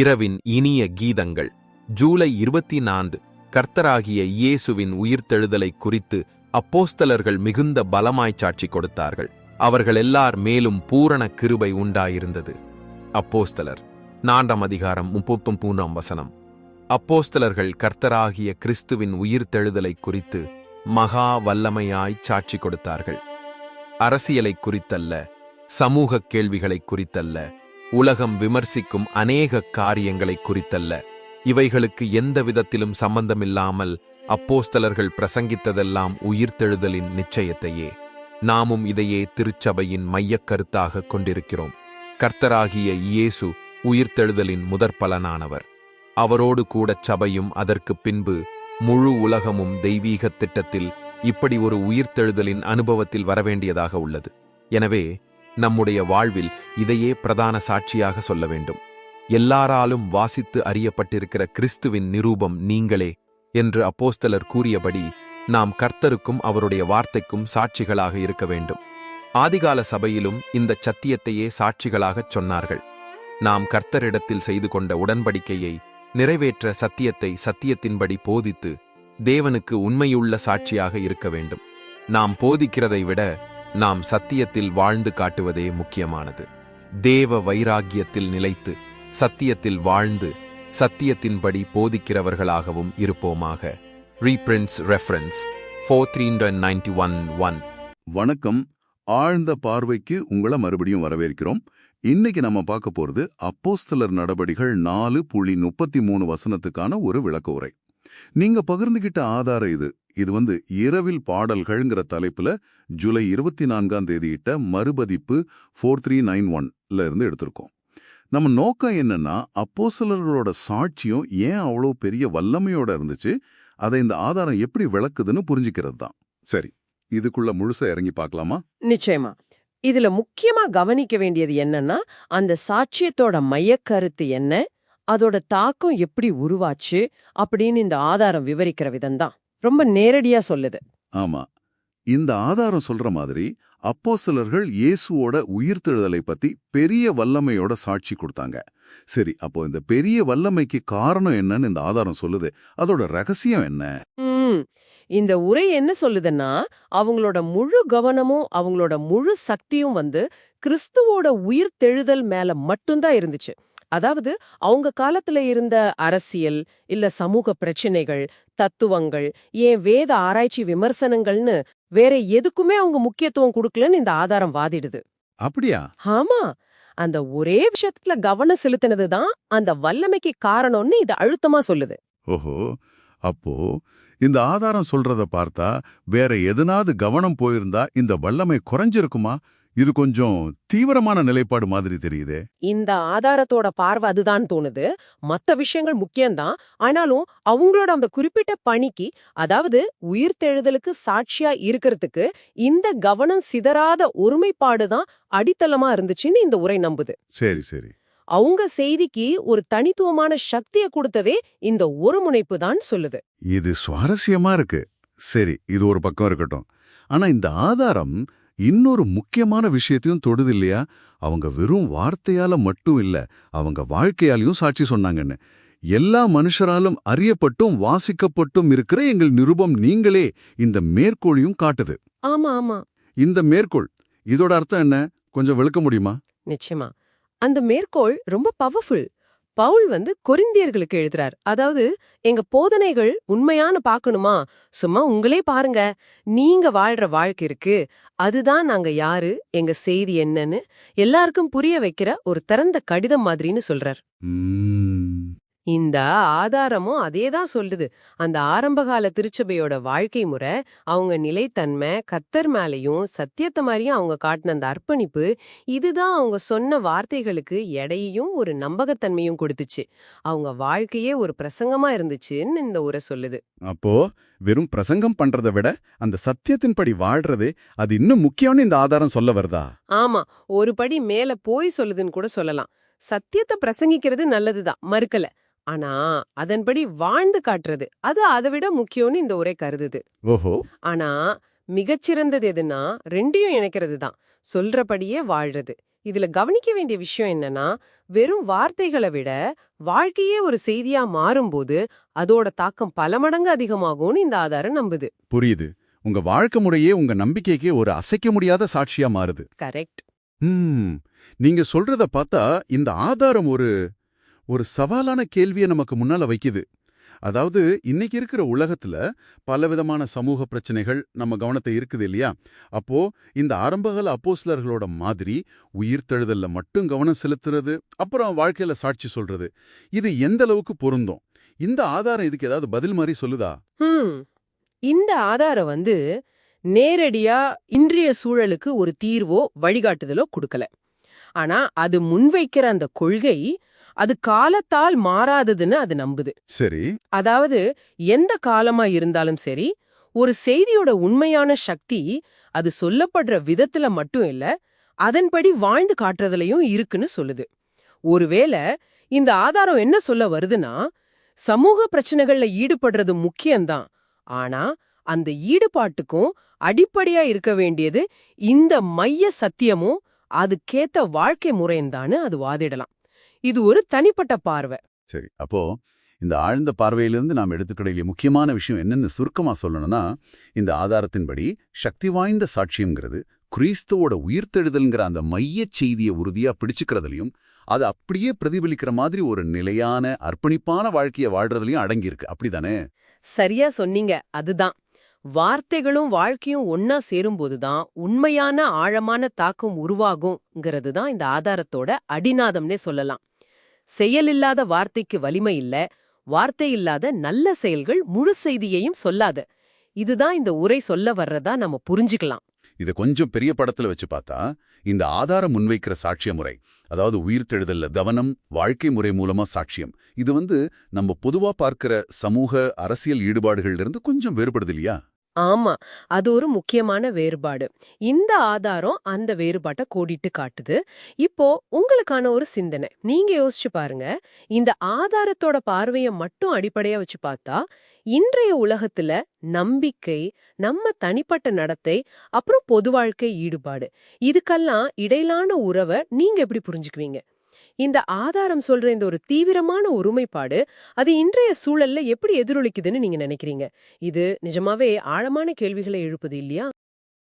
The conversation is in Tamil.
இரவின் இனிய கீதங்கள். ஜூலை இருபத்தி நான்கு கர்த்தராகிய இயேசுவின் உயிர்த்தெழுதலை குறித்து அப்போஸ்தலர்கள் மிகுந்த பலமாய்ச் சாட்சி கொடுத்தார்கள். அவர்கள் எல்லார் மேலும் பூரண கிருபை உண்டாயிருந்தது. அப்போஸ்தலர் நான்காம் அதிகாரம் முப்பத்தும் மூன்றாம் வசனம். அப்போஸ்தலர்கள் கர்த்தராகிய கிறிஸ்துவின் உயிர்த்தெழுதலை குறித்து மகா வல்லமையாய் சாட்சி கொடுத்தார்கள். அரசியலை குறித்தல்ல சமூகக் கேள்விகளைக் குறித்தல்ல உலகம் விமர்சிக்கும் அநேக காரியங்களை குறித்தல்ல. இவைகளுக்கு எந்த விதத்திலும் சம்பந்தமில்லாமல் அப்போஸ்தலர்கள் பிரசங்கித்ததெல்லாம் உயிர்த்தெழுதலின் நிச்சயத்தையே. நாமும் இதையே திருச்சபையின் மையக் கருத்தாக கொண்டிருக்கிறோம். கர்த்தராகிய இயேசு உயிர்த்தெழுதலின் முதற்பலனானவர். அவரோடு கூட சபையும் அதற்கு பின்பு முழு உலகமும் தெய்வீகத் திட்டத்தில் இப்படி ஒரு உயிர்த்தெழுதலின் அனுபவத்தில் வரவேண்டியதாக உள்ளது. எனவே நம்முடைய வாழ்வில் இதையே பிரதான சாட்சியாக சொல்ல வேண்டும். எல்லாராலும் வாசித்து அறியப்பட்டிருக்கிற கிறிஸ்துவின் நிரூபம் நீங்களே என்று அப்போஸ்தலர் கூறியபடி நாம் கர்த்தருக்கும் அவருடைய வார்த்தைக்கும் சாட்சிகளாக இருக்க வேண்டும். ஆதிகால சபையிலும் இந்த சத்தியத்தையே சாட்சிகளாகச் சொன்னார்கள். நாம் கர்த்தரிடத்தில் செய்து கொண்ட உடன்படிக்கையை நிறைவேற்ற சத்தியத்தை சத்தியத்தின்படி போதித்து தேவனுக்கு உண்மையுள்ள சாட்சியாக இருக்க வேண்டும். நாம் போதிக்கிறதை விட நாம் சத்தியத்தில் வாழ்ந்து காட்டுவதே முக்கியமானது. தேவ வைராக்கியத்தில் நிலைத்து சத்தியத்தில் வாழ்ந்து சத்தியத்தின்படி போதிக்கிறவர்களாகவும் இருப்போமாக. Reprints reference four three ninety one one வணக்கம். ஆழ்ந்த பார்வைக்கு உங்களை மறுபடியும் வரவேற்கிறோம். இன்னைக்கு நம்ம பார்க்க போறது அப்போஸ்தலர் நடபடிகள் நாலு புள்ளி முப்பத்தி மூணு வசனத்துக்கான ஒரு விளக்க உரை நீங்க பகிர்ந்துகிட்ட ஆதாரம் இது. இது வந்து இரவில் பாடல்கள்ங்கிற தலைப்புல ஜூலை இருபத்தி நான்காம் தேதியிட்ட மறுபதிப்பு ஃபோர் த்ரீ நைன் ஒன்ல இருந்து எடுத்திருக்கோம். நம்ம நோக்கம் என்னன்னா அப்போஸ்தலர்களோட சாட்சியம் ஏன் அவ்வளோ பெரிய வல்லமையோட இருந்துச்சு அதை இந்த ஆதாரம் எப்படி விளக்குதுன்னு புரிஞ்சுக்கிறது தான். சரி இதுக்குள்ள முழுசா இறங்கி பார்க்கலாமா? நிச்சயமா. இதுல முக்கியமா கவனிக்க வேண்டியது என்னன்னா அந்த சாட்சியத்தோட மையக்கருத்து என்ன அதோட தாக்கம் எப்படி உருவாச்சு அப்படின்னு இந்த ஆதாரம் விவரிக்கிற விதம்தான் ரொம்ப நேரடியா சொல்லுது. ஆமா. இந்த ஆதாரம் சொல்ற மாதிரி அப்போஸ்தலர்கள் இயேசுவோட உயிர்த்தெழுதலை பத்தி பெரிய வல்லமையோட சாட்சி கொடுத்தாங்க. சரி அப்போ இந்த பெரிய வல்லமைக்கு காரணம் என்னன்னு இந்த ஆதாரம் சொல்லுது. அதோட ரகசியம் என்ன? இந்த உரை என்ன சொல்லுதுன்னா அவங்களோட முழு கவனமும் அவங்களோட முழு சக்தியும் வந்து கிறிஸ்துவோட உயிர்த்தெழுதல் மேல மட்டும்தான் இருந்துச்சு. அதாவது அவங்க காலத்துல இருந்த அரசியல் இல்ல சமூக பிரச்சனைகள் தத்துவங்கள் ஏன் வேத ஆராய்ச்சி விமர்சனங்கள்னு வேற எதுக்குமே அவங்க முக்கியத்துவம் கொடுக்கலன்னு இந்த ஆதாரம் வாதிடுது. அப்படியா? ஆமா. அந்த ஒரே விஷயத்துல கவனம் செலுத்தினதுதான் அந்த வல்லமைக்கு காரணம்னு இது அழுத்தமா சொல்லுது. ஓஹோ. அப்போ இந்த ஆதாரம் சொல்றத பார்த்தா வேற எதனாவது கவனம் போயிருந்தா இந்த வல்லமை குறைஞ்சிருக்குமா? இது கொஞ்சம் தீவிரமான நிலைப்பாடு மாதிரி தெரியுதே. இந்த ஆதாரத்தோட பார்வை அதுதான் தோணுது. மத்த விஷயங்கள் முக்கியம்தான். ஆனாலும் அவங்களோட அந்த குறிப்பிட்ட பணிக்கு அதாவது உயிர்த்தெழுதலுக்கு சாட்சியா இருக்கிறதுக்கு இந்த கவனம் சிதறாத ஒருமைப்பாடு தான் அடித்தளமா இருந்துச்சுன்னு இந்த உரை நம்புது. சரி சரி. அவங்க செய்திக்கு ஒரு தனித்துவமான சக்தியை கொடுத்ததே இந்த ஒருமுனைப்பு தான் சொல்லுது. இது சுவாரஸ்யமா இருக்கு. சரி இது ஒரு பக்கம் இருக்கட்டும். ஆனா இந்த ஆதாரம் இன்னொரு முக்கியமான விஷயத்தையும் தொடுது இல்லையா அவங்க வெறும் வார்த்தையால மட்டும் இல்ல அவங்க வாழ்க்கையாலையும் சாட்சி சொன்னாங்கன்னு. எல்லா மனுஷராலும் அறியப்பட்டும் வாசிக்கப்பட்டும் இருக்கிற எங்கள் நிருபம் நீங்களே இந்த மேற்கோளையும் காட்டுது. ஆமா ஆமா. இந்த மேற்கோள் இதோட அர்த்தம் என்ன? கொஞ்சம் விளக்க முடியுமா? நிச்சயமா. அந்த மேற்கோள் ரொம்ப பவர்ஃபுல் பவுல் வந்து கொரிந்தியர்களுக்கு எழுதுறார். அதாவது எங்க போதனைகள் உண்மையான பார்க்கணுமா? சும்மா உங்களே பாருங்க. நீங்க வாழ்ற வாழ்க்கை இருக்கு. அதுதான் நாங்க யாரு? எங்க செய்தி என்னன்னு? எல்லாருக்கும் புரிய வைக்கிற ஒரு திறந்த கடிதம் மாதிரின்னு சொல்றார். இந்த ஆதாரமும் அதேதான் சொல்லுது. அந்த ஆரம்பகால திருச்சபையோட வாழ்க்கை முறை அவங்க நிலைத்தன்மை கத்தர் மேலையும் சத்தியத்தை மாதிரியும் அவங்க காட்டின அந்த அர்ப்பணிப்பு இதுதான் அவங்க சொன்ன வார்த்தைகளுக்கு எடையையும் ஒரு நம்பகத்தன்மையும் கொடுத்துச்சு. அவங்க வாழ்க்கையே ஒரு பிரசங்கமா இருந்துச்சுன்னு இந்த உரை சொல்லுது. அப்போ வெறும் பிரசங்கம் பண்றதை விட அந்த சத்தியத்தின்படி வாழ்றது அது இன்னும் முக்கியம்னு இந்த ஆதாரம் சொல்ல வருதா? ஆமா ஒரு படி மேல போய் சொல்லுதுன்னு கூட சொல்லலாம். சத்தியத்தை பிரசங்கிக்கிறது நல்லதுதான் மறுக்கல. ஆனா அதன்படி வாழ்ந்து காட்டுறது. அது அதை விட முக்கியம்னு இந்த உரை கருதுது. ஓஹோ. ஆனா மிகச்சிறந்தது எதுனா ரெண்டையும் இணைக்கிறது தான். சொல்றபடியே வாழ்றது. இதுல கவனிக்க வேண்டிய விஷயம் என்னன்னா வெறும் வார்த்தைகளை விட வாழ்க்கையே ஒரு செய்தியா மாறும்போது அதோட தாக்கம் பல மடங்கு அதிகமாகும்னு இந்த ஆதாரம் நம்புது. புரியுது. உங்க வாழ்க்கை முறையே உங்க நம்பிக்கைக்கு ஒரு அசைக்க முடியாத சாட்சியா மாறுது. கரெக்ட். நீங்க சொல்றத பார்த்தா இந்த ஆதாரம் ஒரு ஒரு சவாலான கேள்வியை நமக்கு முன்னால வைக்குது. அதாவது இன்னைக்கு இருக்கிற உலகத்துல பலவிதமான சமூக பிரச்சனைகள் நம்ம கவனத்தை இருக்குது இல்லையா? அப்போ இந்த ஆரம்பகால அப்போஸ்லர்களோட மாதிரி உயிர்த்தெழுதல்ல மட்டும் கவனம் செலுத்துறது அப்புறம் வாழ்க்கையில சாட்சி சொல்றது. இது எந்த அளவுக்கு பொருந்தும்? இந்த ஆதாரம் இதுக்கு ஏதாவது பதில் மாதிரி சொல்லுதா? இந்த ஆதாரம் வந்து நேரடியா இன்றைய சூழலுக்கு ஒரு தீர்வோ வழிகாட்டுதலோ கொடுக்கல. ஆனா அது முன்வைக்கிற அந்த கொள்கை அது காலத்தால் மாறாததுன்னு அது நம்புது. சரி. அதாவது எந்த காலமா இருந்தாலும் சரி ஒரு செய்தியோட உண்மையான சக்தி அது சொல்லப்படுற விதத்துல மட்டும் இல்ல அதன்படி வாழ்ந்து காட்டுறதுலயும் இருக்குன்னு சொல்லுது. ஒருவேளை இந்த ஆதாரம் என்ன சொல்ல வருதுன்னா சமூக பிரச்சனைகள்ல ஈடுபடுறது முக்கியம்தான். ஆனா அந்த ஈடுபாட்டுக்கும் அடிப்படையா இருக்க வேண்டியது இந்த மைய சத்தியமும் அதுக்கேத்த வாழ்க்கை முறைந்தான்னு அது வாதிடலாம். இது ஒரு தனிப்பட்ட பார்வை. சரி அப்போ இந்த ஆழ்ந்த பார்வையிலிருந்து நாம் எடுத்துக்கிடையிலே முக்கியமான விஷயம் என்னன்னு சுருக்கமா சொல்லணும்னா இந்த ஆதாரத்தின்படி சக்தி வாய்ந்த சாட்சியம்ங்கிறது கிறிஸ்துவோட உயிர்த்தெழுதல்ங்கிற அந்த மையச் செய்தியை உறுதியா பிடிச்சுக்கிறதுலயும் அது அப்படியே பிரதிபலிக்கிற மாதிரி ஒரு நிலையான அர்ப்பணிப்பான வாழ்க்கையை வாழ்றதுலயும் அடங்கியிருக்கு. அப்படிதானே? சரியா சொன்னீங்க. அதுதான். வார்த்தைகளும் வாழ்க்கையும் ஒன்னா சேரும்போதுதான் உண்மையான ஆழமான தாக்கம் உருவாகுங்கிறது தான் இந்த ஆதாரத்தோட அடிநாதம்னே சொல்லலாம். செயலில்லாத வார்த்தைக்கு வலிமை இல்ல வார்த்தை இல்லாத நல்ல செயல்கள் முழு செய்தியையும் சொல்லாத. இதுதான் இந்த உரை சொல்ல வர்றதா நம்ம புரிஞ்சுக்கலாம். இதை கொஞ்சம் பெரிய படத்துல வச்சு பார்த்தா இந்த ஆதாரம் முன்வைக்கிற சாட்சிய முறை அதாவது உயிர்த்தெழுதல்ல கவனம் வாழ்க்கை முறை மூலமா சாட்சியம் இது வந்து நம்ம பொதுவா பார்க்கிற சமூக அரசியல் ஈடுபாடுகள்ல இருந்து கொஞ்சம் வேறுபடுது இல்லையா? ஆமா அது ஒரு முக்கியமான வேறுபாடு. இந்த ஆதாரம் அந்த வேறுபாட்டை கோடிட்டு காட்டுது. இப்போ உங்களுக்கான ஒரு சிந்தனை. நீங்க யோசிச்சு பாருங்க. இந்த ஆதாரத்தோட பார்வையை மட்டும் அடிப்படையா வச்சு பார்த்தா இன்றைய உலகத்துல நம்பிக்கை நம்ம தனிப்பட்ட நடத்தை அப்புறம் பொது வாழ்க்கை ஈடுபாடு இதுக்கெல்லாம் இடையிலான உறவை நீங்க எப்படி புரிஞ்சுக்குவீங்க? இந்த ஆதாரம் சொல்ற இந்த ஒரு தீவிரமான ஒருமைப்பாடு அது இன்றைய சூழல்ல எப்படி எதிரொலிக்குதுன்னு நீங்க நினைக்கிறீங்க? இது நிஜமாவே ஆழமான கேள்விகளை எழுப்புது இல்லையா?